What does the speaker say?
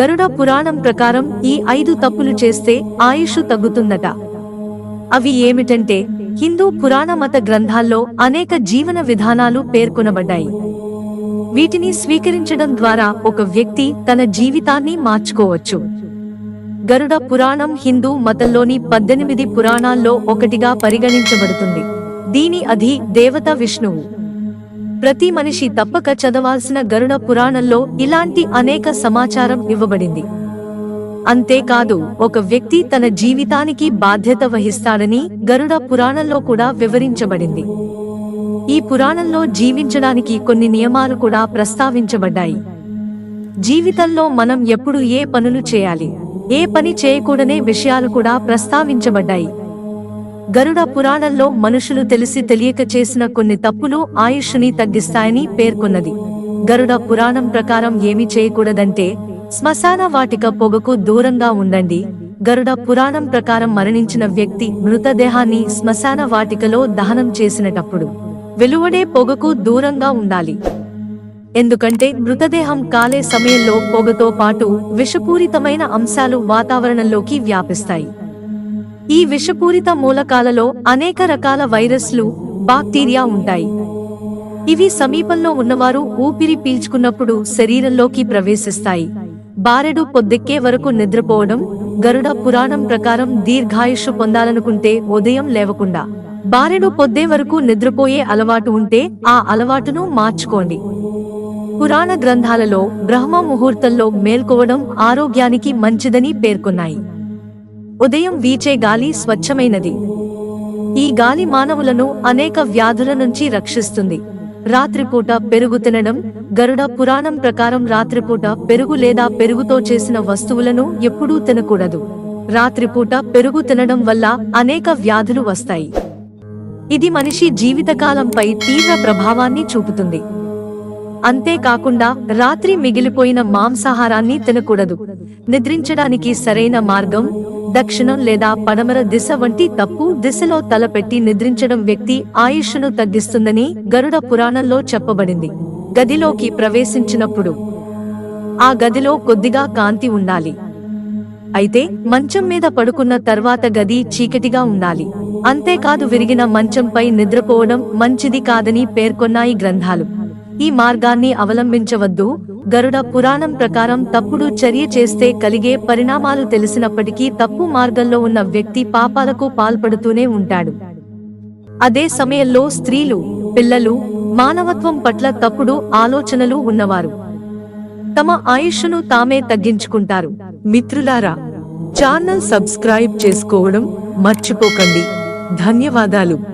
గరుడ పురాణం ప్రకారం ఈ ఐదు తప్పులు చేస్తే ఆయుష్ తగ్గుతుందట. అవి ఏమిటంటే హిందూ పురాణ మత గ్రంథాల్లో అనేక జీవన విధానాలు పేర్కొనబడ్డాయి. వీటిని స్వీకరించడం ద్వారా ఒక వ్యక్తి తన జీవితాన్ని మార్చుకోవచ్చు. గరుడ పురాణం హిందూ మతంలోని పద్దెనిమిది పురాణాల్లో ఒకటిగా పరిగణించబడుతుంది. దీని అధి దేవత విష్ణువు. ప్రతి మనిషి తప్పక చదవాల్సిన గరుడ పురాణంలో ఇలాంటి అనేక సమాచారం ఇవ్వబడింది. అంతేకాదు ఒక వ్యక్తి తన జీవితానికి బాధ్యత వహిస్తాడని గరుడ పురాణంలో కూడా వివరించబడింది. ఈ పురాణంలో జీవించడానికి కొన్ని నియమాలు కూడా ప్రస్తావించబడ్డాయి. జీవితంలో మనం ఎప్పుడు ఏ పనులు చేయాలి ఏ పని చేయకూడనే విషయాలు కూడా ప్రస్తావించబడ్డాయి. గరుడ పురాణంలో మనుషులు తెలిసి తెలియక చేసిన కొన్ని తప్పులు ఆయుష్ని తగ్గిస్తాయని పేర్కొన్నది. గరుడ పురాణం ప్రకారం ఏమి చేయకూడదంటే శ్మశాన వాటిక పొగకు దూరంగా ఉండండి. గరుడ పురాణం ప్రకారం మరణించిన వ్యక్తి మృతదేహాన్ని శ్మశాన వాటికలో దహనం చేసినటప్పుడు వెలువడే పొగకు దూరంగా ఉండాలి. ఎందుకంటే మృతదేహం కాలే సమయంలో పొగతో పాటు విషపూరితమైన అంశాలు వాతావరణంలోకి వ్యాపిస్తాయి. ఈ విషపూరిత మూలకాలలో అనేక రకాల వైరస్లు బాక్టీరియా ఉంటాయి. ఇవి సమీపంలో ఉన్నవారు ఊపిరి పీల్చుకున్నప్పుడు శరీరంలోకి ప్రవేశిస్తాయి. బారెడు పొద్దెక్కే వరకు నిద్రపోవడం గరుడ పురాణం ప్రకారం దీర్ఘాయుష్ పొందాలనుకుంటే ఉదయం లేవకుండా. బారెడు పొద్దే వరకు నిద్రపోయే అలవాటు ఉంటే ఆ అలవాటును మార్చుకోండి. పురాణ గ్రంథాలలో బ్రహ్మ ముహూర్తంలో మేల్కోవడం ఆరోగ్యానికి మంచిదని పేర్కొన్నాయి. ఉదయం వీచే గాలి స్వచ్ఛమైనది. ఈ గాలి మానవులను అనేక వ్యాధుల నుంచి రక్షిస్తుంది. రాత్రిపూట పెరుగు తినడం గరుడ పురాణం ప్రకారం రాత్రిపూట పెరుగు లేదా పెరుగుతో చేసిన వస్తువులను ఎప్పుడూ తినకూడదు. రాత్రిపూట పెరుగు తినడం వల్ల అనేక వ్యాధులు వస్తాయి. ఇది మనిషి జీవితకాలంపై తీవ్ర ప్రభావాన్ని చూపుతుంది. అంతేకాకుండా రాత్రి మిగిలిపోయిన మాంసాహారాన్ని తినకూడదు. నిద్రించడానికి సరైన మార్గం దక్షిణం లేదా పడమర దిశ వంటి తప్పు దిశలో తలపెట్టి నిద్రించడం వ్యక్తి ఆయుష్ను తగ్గిస్తుందని గరుడ పురాణంలో చెప్పబడింది. గదిలోకి ప్రవేశించినప్పుడు ఆ గదిలో కొద్దిగా కాంతి ఉండాలి. అయితే మంచం మీద పడుకున్న తర్వాత గది చీకటిగా ఉండాలి. అంతేకాదు విరిగిన మంచంపై నిద్రపోవడం మంచిది కాదని పేర్కొన్నాయి గ్రంథాలు. ఈ మార్గాన్ని అవలంబించవద్దు. గరుడ పురాణం ప్రకారం తప్పుడు చర్య చేస్తే కలిగే పరిణామాలు తెలిసినప్పటికీ తప్పు మార్గంలో ఉన్న వ్యక్తి పాపాలకు పాల్పడుతూనే ఉంటాడు. అదే సమయంలో స్త్రీలు పిల్లలు మానవత్వం పట్ల తప్పుడు ఆలోచనలు ఉన్నవారు. తమ ఆయుష్ను తామే తగ్గించుకుంటారు. మిత్రులారా ఛానల్ సబ్స్క్రైబ్ చేసుకోవడం మర్చిపోకండి. ధన్యవాదాలు.